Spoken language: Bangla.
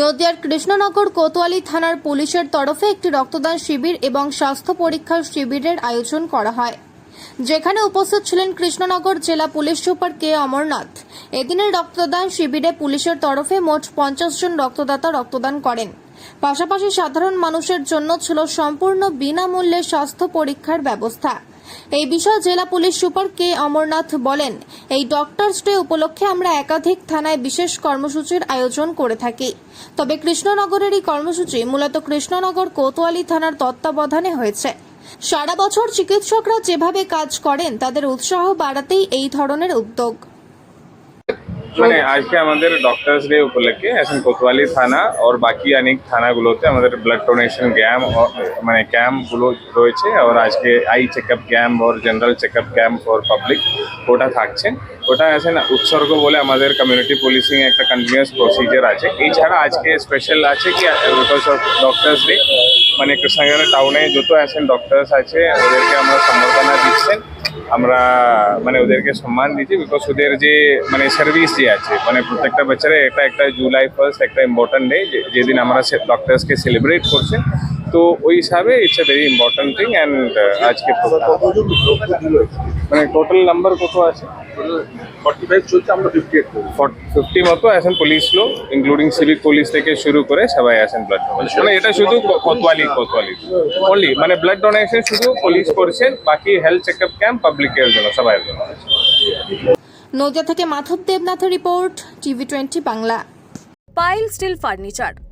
নদিয়ার কৃষ্ণনগর কোতোয়ালি থানার পুলিশের তরফে একটি রক্তদান শিবির এবং স্বাস্থ্য পরীক্ষার শিবিরের আয়োজন করা হয়। যেখানে উপস্থিত ছিলেন কৃষ্ণনগর জেলা পুলিশ সুপার কে অমরনাথ। এদিনের রক্তদান শিবিরে পুলিশের তরফে মোট পঞ্চাশ জন রক্তদাতা রক্তদান করেন। পাশাপাশি সাধারণ মানুষের জন্য ছিল সম্পূর্ণ বিনামূল্যে স্বাস্থ্য পরীক্ষার ব্যবস্থা। এই বিষয়ে জেলা পুলিশ সুপার কে অমরনাথ বলেন, এই ডক্টরস ডে উপলক্ষে আমরা একাধিক থানায় বিশেষ কর্মসূচির আয়োজন করে থাকি। তবে কৃষ্ণনগরের এই কর্মসূচি মূলত কৃষ্ণনগর কোতোয়ালি থানার তত্ত্বাবধানে হয়েছে। সারা বছর চিকিৎসকরা যেভাবে কাজ করেন, তাদের উৎসাহ বাড়াতেই এই ধরনের উদ্যোগ। মানে আজকে আমাদের ডক্টরস ডে উপলক্ষে এখন কোতোয়ালি থানা আর বাকি অনেক থানাগুলোতে আমাদের ব্লাড ডোনেশন ক্যাম্প মানে ক্যাম্পগুলো রয়েছে। আর আজকে eye checkup camp R general checkup camp for public ওটা থাকছে। ওটা এখন উৎসর্গ বলে আমাদের কমিউনিটি পুলিশিং একটা কন্টিনিউয়াস প্রসিজার আছে। এছাড়া আজকে স্পেশাল আছে কি বিকজ অফ ডক্টরস ডে মানে কৃষ্ণনগর টাউনে যত আছেন ডক্টরস আছে, ওদেরকে আমরা সম্বর্ধনা আমরা মানে ওদেরকে সম্মান দিচ্ছি বিকজ ওদের যে মানে সার্ভিস যে আছে মানে প্রত্যেকটা বাচ্চারা এটা একটা জুলাই ফার্স্ট একটা ইম্পর্টেন্ট ডে যেদিন আমরা ডক্টরসকে সেলিব্রেট করছে তো ওই হিসাবে it's a very important thing and আজকে মানে টোটাল নাম্বার কত আছে? ফর্টি ফাইভ চলছে ফিফটি মতো আছেন পুলিশ লোক ইনক্লুডিং সিভিক পুলিশ থেকে শুরু করে সবাই আছেন ব্লাড ডোনেশন মানে এটা শুধু কোতোয়ালি কোতোয়ালি। অনলি মানে ব্লাড ডোনেশন শুধু পুলিশ করছেন বাকি হেলথ চেকআপ ক্যাম্প পাবলিকের জন্য সবাই জন্য নদিয়া থেকে মাধব দেবনাথের রিপোর্ট টিভি টোয়েন্টি বাংলা। পাইল স্টিল ফার্নিচার